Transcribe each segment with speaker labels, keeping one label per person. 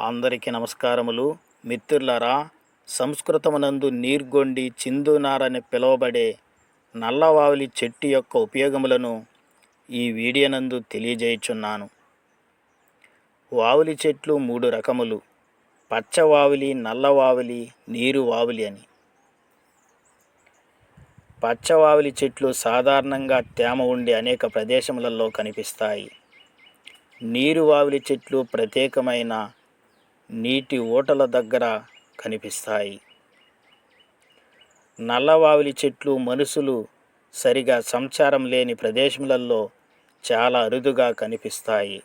Speaker 1: అందరికీ నమస్కారములు. మిత్రులారా సంస్కృతమునందు నీర్గొండి చిందునారని పిలువబడే నల్లవావులి చెట్టు యొక్క ఉపయోగములను ఈ వీడియోనందు తెలియజేయుచున్నాను. వావులి చెట్లు మూడు రకములు. పచ్చవావులి నల్లవావులి నీరు వావులి అని. పచ్చవావులి చెట్లు సాధారణంగా తేమ ఉండే అనేక ప్రదేశములలో కనిపిస్తాయి. నీరువావులి చెట్లు ప్రత్యేకమైన నీటి ఊటల దగ్గర కనిపిస్తాయి. నల్లవావిలి చెట్లు మనుషులు సరిగా సంచారం లేని ప్రదేశములలో చాలా అరుదుగా కనిపిస్తాయి.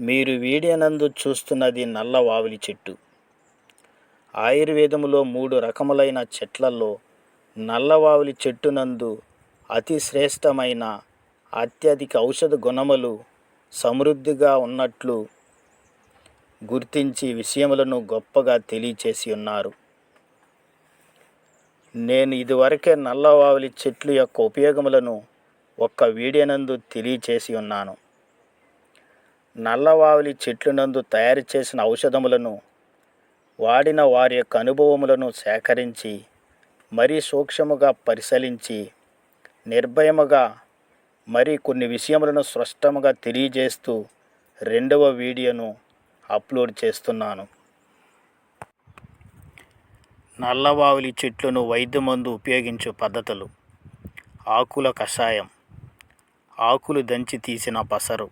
Speaker 1: మీరు వీడియనందు చూస్తున్నది నల్లవావిలి చెట్టు. ఆయుర్వేదములో మూడు రకములైన చెట్లలో నల్లవావిలి చెట్టునందు అతి శ్రేష్టమైన అత్యధిక ఔషధ గుణములు సమృద్ధిగా ఉన్నట్లు గుర్తించి విషయములను గొప్పగా తెలియచేసి ఉన్నారు. నేను ఇదివరకే నల్లవావలి చెట్లు యొక్క ఉపయోగములను ఒక్క వీడియోనందు తెలియచేసి ఉన్నాను. నల్లవావలి చెట్లు నందు తయారు చేసిన ఔషధములను వాడిన వారి యొక్క అనుభవములను సేకరించి మరీ సూక్ష్మముగా పరిశీలించి నిర్భయముగా మరి కొన్ని విషయములను స్పష్టముగా తెలియజేస్తూ రెండవ వీడియోను అప్లోడ్ చేస్తున్నాను. నల్లవావులి చెట్లను వైద్యమందు ఉపయోగించు పద్ధతులు. ఆకుల కషాయం. ఆకులు దంచి తీసిన పసరు.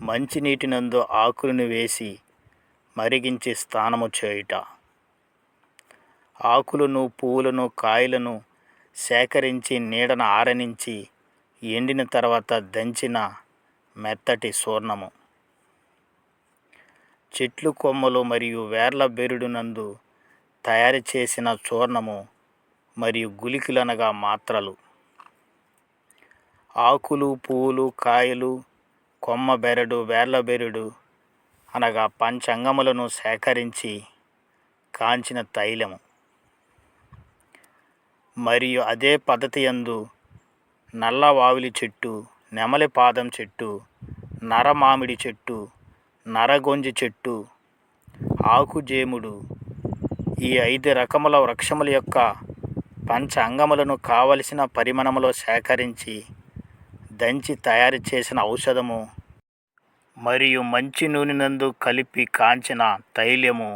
Speaker 1: మంచినీటినందు ఆకులను వేసి మరిగించి స్నానము చేయుట. ఆకులను పువ్వులను కాయలను సేకరించి నీడను ఆరనించి ఎండిన తర్వాత దంచిన మెత్తటి సూర్ణము చెట్లు కొమ్మలు మరియు వేర్ల బెరుడునందు తయారు చేసిన చూర్ణము మరియు గుళికలనగా మాత్రలు. ఆకులు పువ్వులు కాయలు కొమ్మ బెరడు వేర్ల బెరడు అనగా పంచంగములను సేకరించి కాంచిన తైలము. మరియు అదే పద్ధతి యందు నల్ల వావిలి చెట్టు నెమలి పాదం చెట్టు నరమామిడి చెట్టు నరగొంజి చెట్టు ఆకుజేముడు ఈ ఐదు రకముల వృక్షముల యొక్క పంచ అంగములను కావలసిన పరిమాణములో సేకరించి దంచి తయారు చేసిన ఔషధము మరియు మంచి నూనె నందు కలిపి కాంచిన తైలము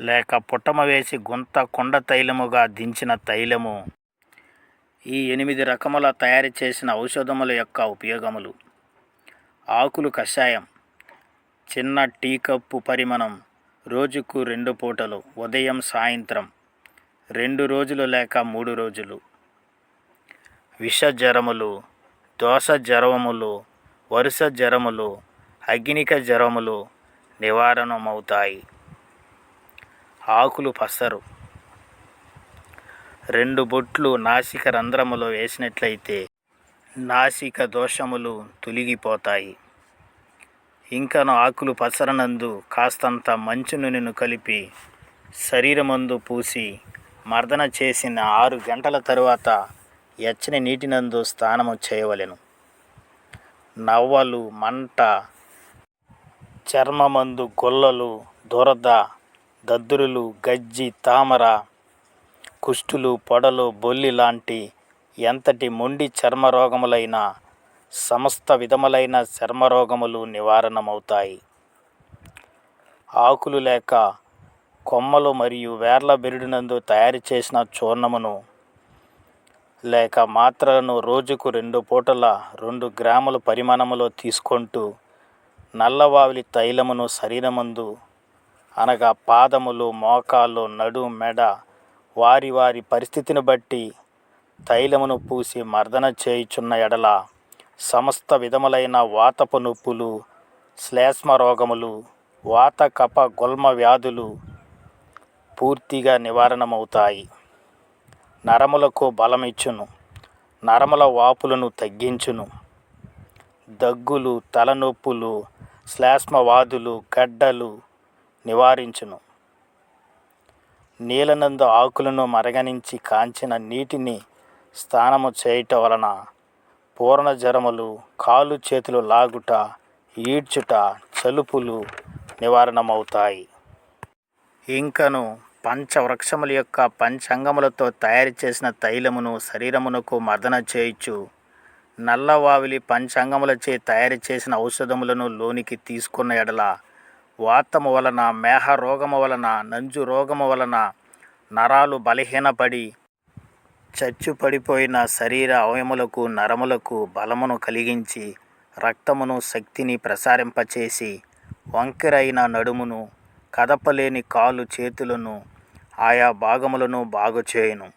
Speaker 1: లేక పుట్టమ వేసి గుంత కొండ తైలముగా దించిన తైలము ఈ ఎనిమిది రకముల తయారు చేసిన ఔషధముల యొక్క ఉపయోగములు. ఆకులు కషాయం చిన్న టీ కప్పు పరిమాణం రోజుకు రెండు పూటలు ఉదయం సాయంత్రం. రెండు రోజులు లేక మూడు రోజులు. విష జ్వరములు దోష జ్వరములు వరుస జ్వరములు అగ్నిక జ్వరములు నివారణమవుతాయి. ఆకులు పసరు. రెండు బొట్లు నాసిక రంధ్రములో వేసినట్లయితే నాసిక దోషములు తొలగిపోతాయి. ఇంకను ఆకులు పసరనందు కాస్తంత మంచు నూనెను కలిపి శరీరమందు పూసి మర్దన చేసిన ఆరు గంటల తరువాత ఎచ్చని నీటినందు స్నానము చేయవలెను. నవ్వలు మంట చర్మమందు గొల్లలు దురద దద్దురులు గజ్జి తామర కుష్టులు పొడలు బొల్లి లాంటి ఎంతటి మొండి చర్మరోగములైన సమస్త విధములైన చర్మరోగములు నివారణమవుతాయి. ఆకులు లేక కొమ్మలు మరియు వేర్ల బెరుడినందు తయారు చేసిన చూర్ణమును లేక మాత్రలను రోజుకు రెండు పూటల రెండు గ్రాముల పరిమాణములో తీసుకుంటూ నల్లవావిలి తైలమును శరీరమందు అనగా పాదములు మోకాలు నడు మెడ వారి వారి పరిస్థితిని బట్టి తైలమును పూసి మర్దన చేయుచున్న ఎడల సమస్త విధములైన వాతపు నొప్పులు శ్లేష్మ రోగములు వాత కప గుల్మ వ్యాధులు పూర్తిగా నివారణమవుతాయి. నరములకు బలమిచ్చును. నరముల వాపులను తగ్గించును. దగ్గులు తలనొప్పులు శ్లేష్మవాదులు గడ్డలు నివారించును. నీలనందు ఆకులను మరగనించి కాంచిన నీటిని స్నానము చేయటం వలన పూర్ణ జ్వరములు కాలు చేతులు లాగుట ఈడ్చుట చలుపులు నివారణమవుతాయి. ఇంకను పంచవృక్షముల యొక్క పంచాంగములతో తయారు చేసిన తైలమును శరీరమునకు మర్దన చేయుచు నల్లవావిలి పంచాంగములచే తయారు చేసిన ఔషధములను లోనికి తీసుకున్న ఎడల వాతము వలన మేహ రోగము వలన నంజు రోగము వలన నరాలు బలహీనపడి చచ్చు పడిపోయిన శరీర అవయములకు నరములకు బలమును కలిగించి రక్తమును శక్తిని ప్రసారింపచేసి వంకెరైన నడుమును కదపలేని కాలు చేతులను ఆయా భాగములను బాగుచేయును.